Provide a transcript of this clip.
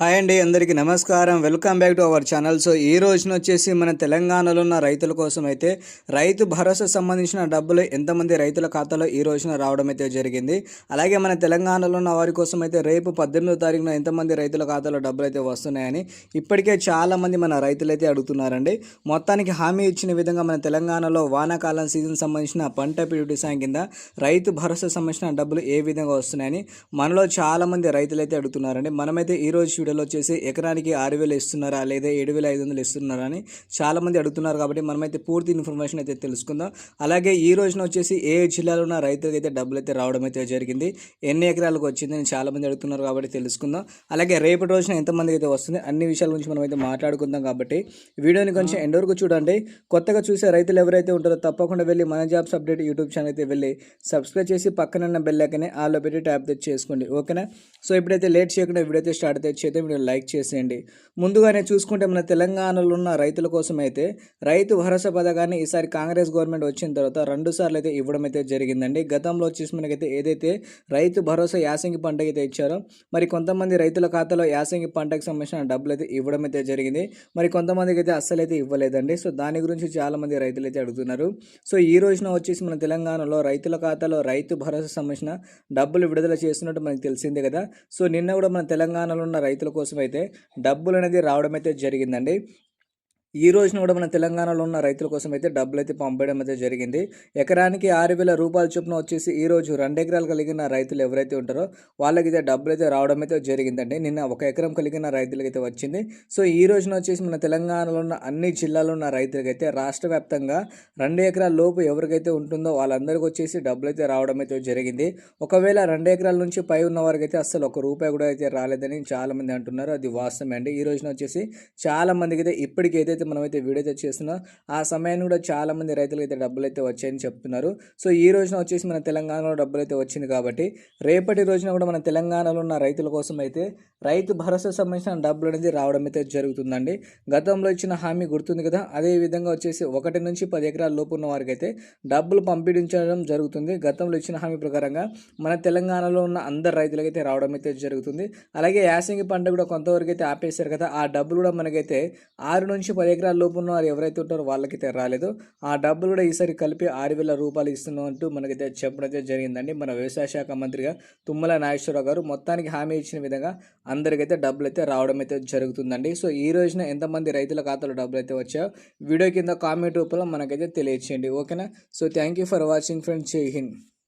Hi అండి అందరికీ నమస్కారం. Welcome back to our channel. So ఈ రోజున వచ్చేసి మన తెలంగాణలో ఉన్న రైతుల కోసం అయితే రైతు భరోసా సంబంధించిన డబ్బులు ఎంతమంది రైతుల ఖాతాలో ఈ రోజున రావడం అయితే జరిగింది. అలాగే మన తెలంగాణలో ఉన్న వారి కోసం అయితే రేపు పద్దెనిమిదో తారీఖున ఎంతమంది రైతుల ఖాతాలో డబ్బులు అయితే వస్తున్నాయని ఇప్పటికే చాలామంది మన రైతులు అయితే అడుగుతున్నారండి. మొత్తానికి హామీ ఇచ్చిన విధంగా మన తెలంగాణలో వానాకాలం సీజన్ సంబంధించిన పంట పిడుటి సాయం కింద రైతు భరోసా సంబంధించిన డబ్బులు ఏ విధంగా వస్తున్నాయని మనలో చాలామంది రైతులు అయితే అడుగుతున్నారండి. మనమైతే ఈ రోజు వీడియోలో వచ్చేసి ఎకరానికి ఆరు వేలు ఇస్తున్నారా లేదా ఏడు వేల ఐదు వందలు ఇస్తున్నారా అని చాలామంది అడుగుతున్నారు కాబట్టి మనమైతే పూర్తి ఇన్ఫర్మేషన్ అయితే తెలుసుకుందాం. అలాగే ఈ రోజున వచ్చేసి ఏ జిల్లాలో ఉన్న రైతులకి అయితే డబ్బులు అయితే రావడం అయితే జరిగింది. ఎన్ని ఎకరాలకు వచ్చిందని అని చాలామంది అడుగుతున్నారు కాబట్టి తెలుసుకుందాం. అలాగే రేపటి రోజున ఎంతమందికి అయితే వస్తుంది అన్ని విషయాల గురించి మనం అయితే మాట్లాడుకుందాం కాబట్టి వీడియోని కొంచెం ఎండ్ వరకు చూడండి. కొత్తగా చూసే రైతులు ఎవరైతే ఉంటారో తప్పకుండా వెళ్ళి మన జాబ్స్ అప్డేట్ యూట్యూబ్ ఛానల్ అయితే వెళ్ళి సబ్స్క్రైబ్ చేసి పక్కన బెల్ ఆలో పెట్టి ట్యాప్ తెచ్చి చేసుకోండి ఓకేనా? సో ఇప్పుడైతే లేట్ చేయకుండా వీడియో అయితే స్టార్ట్ అయితే చేస్తే వీడియో లైక్ చేసేయండి. ముందుగానే చూసుకుంటే మన తెలంగాణలో ఉన్న రైతుల కోసం అయితే రైతు భరోసా పథకాన్ని ఈసారి కాంగ్రెస్ గవర్నమెంట్ వచ్చిన తర్వాత రెండు సార్లు అయితే ఇవ్వడం అయితే జరిగిందండి. గతంలో వచ్చేసి మనకైతే ఏదైతే రైతు భరోసా యాసంగి పంటకి అయితే ఇచ్చారో మరి కొంతమంది రైతుల ఖాతాలో యాసంగి పంటకు సంబంధించిన డబ్బులు అయితే ఇవ్వడం అయితే జరిగింది. మరి కొంతమందికి అయితే అస్సలు అయితే ఇవ్వలేదండి. సో దాని గురించి చాలామంది రైతులు అయితే అడుగుతున్నారు. సో ఈ రోజున వచ్చేసి మన తెలంగాణలో రైతుల ఖాతాలో రైతు భరోసా సంబంధించిన డబ్బులు విడుదల చేస్తున్నట్టు మనకు తెలిసిందే కదా. సో నిన్న కూడా మన తెలంగాణలో ఉన్న రైతుల కోసం అయితే డబ్బులు అనేది రావడం అయితే జరిగిందండి. ఈ రోజున కూడా మన తెలంగాణలో ఉన్న రైతుల కోసం అయితే డబ్బులు అయితే పంపడం అయితే జరిగింది. ఎకరానికి ఆరు వేల రూపాయల చొప్పున వచ్చేసి ఈ రోజు రెండు ఎకరాలు కలిగిన రైతులు ఎవరైతే ఉంటారో వాళ్ళకైతే డబ్బులు అయితే రావడం అయితే జరిగిందండి. నిన్న ఒక ఎకరం కలిగిన రైతులకి అయితే వచ్చింది. సో ఈ రోజున వచ్చేసి మన తెలంగాణలో ఉన్న అన్ని జిల్లాలో ఉన్న రైతులకైతే రాష్ట్ర వ్యాప్తంగా రెండు ఎకరాల లోపు ఎవరికైతే ఉంటుందో వాళ్ళందరికీ వచ్చేసి డబ్బులు అయితే రావడం అయితే జరిగింది. ఒకవేళ రెండు ఎకరాల నుంచి పై ఉన్న వారికి అయితే అసలు ఒక రూపాయి కూడా అయితే రాలేదని చాలామంది అంటున్నారు. అది వాస్తవమే అండి. ఈ రోజున వచ్చేసి చాలా మందికి అయితే ఇప్పటికైతే మనమైతే వీడియో అయితే చేస్తున్నాం ఆ సమయాన్ని కూడా చాలా మంది రైతులకు అయితే డబ్బులు అయితే వచ్చాయని చెప్తున్నారు. సో ఈ రోజున వచ్చేసి మన తెలంగాణలో డబ్బులు అయితే వచ్చింది కాబట్టి రేపటి రోజున కూడా మన తెలంగాణలో ఉన్న రైతుల కోసం అయితే రైతు భరోసా సంబంధించిన డబ్బులు అనేది రావడం అయితే జరుగుతుందండి. గతంలో ఇచ్చిన హామీ గుర్తుంది కదా అదే విధంగా వచ్చేసి ఒకటి నుంచి పది ఎకరాల లోపు ఉన్న వారికి అయితే డబ్బులు పంపించడం జరుగుతుంది. గతంలో ఇచ్చిన హామీ ప్రకారంగా మన తెలంగాణలో ఉన్న అందరు రైతులకైతే రావడం అయితే జరుగుతుంది. అలాగే యాసంగి పంట కూడా కొంతవరకు అయితే ఆపేశారు కదా ఆ డబ్బులు కూడా మనకైతే ఆరు నుంచి పది ఎకరాల లోపు ఉన్న వారు ఎవరైతే ఉంటారో వాళ్ళకైతే రాలేదు. ఆ డబ్బులు కూడా ఈసారి కలిపి ఆరు వేల రూపాయలు ఇస్తున్నాం అంటూ మనకైతే చెప్పడం అయితే జరిగిందండి. మన వ్యవసాయ శాఖ మంత్రిగా తుమ్మల నాగేశ్వరరావు గారు మొత్తానికి హామీ ఇచ్చిన విధంగా అందరికైతే డబ్బులు అయితే రావడం అయితే జరుగుతుందండి. సో ఈ రోజున ఎంతమంది రైతుల ఖాతాలో డబ్బులు అయితే వచ్చాయో వీడియో కింద కామెంట్ రూపంలో మనకైతే తెలియచేయండి. ఓకేనా? So thank you for watching friends. జై హింద్.